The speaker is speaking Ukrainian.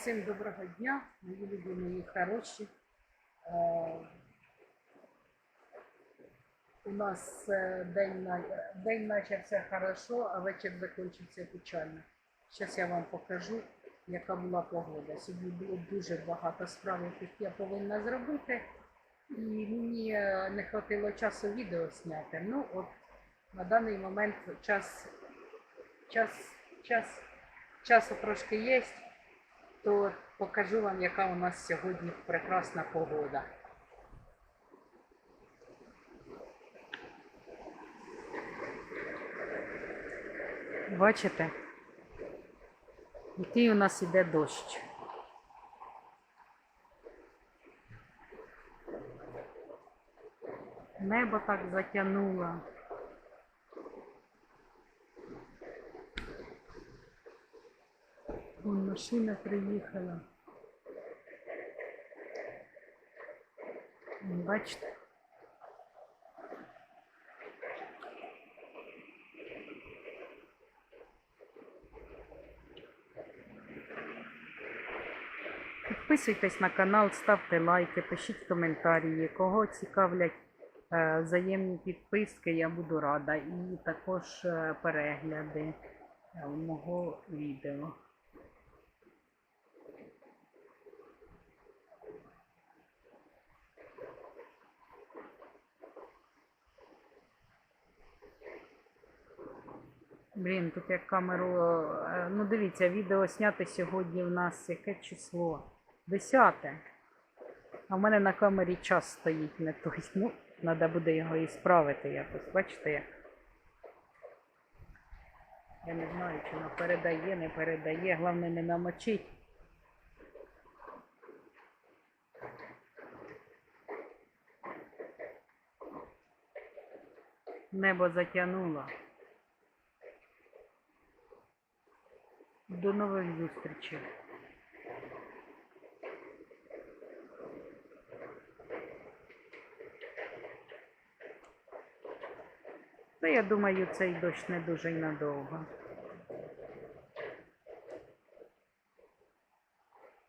Всім доброго дня, мої любі, мої хороші. Е, У нас е, день, день почався хорошо, а вечір закінчився печально. Зараз я вам покажу, яка була погода. Сьогодні було дуже багато справ, яких я повинна зробити. І мені е, не хватило часу відео зняти. Ну, от на даний момент час, час, час, часу трошки є то покажу вам, яка у нас сьогодні прекрасна погода. Бачите, який у нас іде дощ. Небо так затягнуло. Вон машина приїхала. Бачите? Підписуйтесь на канал, ставте лайки, пишіть коментарі. Кого цікавлять е, взаємні підписки, я буду рада. І також е, перегляди е, мого відео. Блін, тут як камеру. е, Ну дивіться, відео зняти сьогодні в нас яке число? Десяте. А в мене на камері час стоїть не той. Ну, треба буде його і справити якось. Бачите як? Я не знаю, чи воно передає, не передає. Головне не намочить. Небо затягнуло. До нових зустрічей. Та я думаю, цей дощ не дуже й надовго.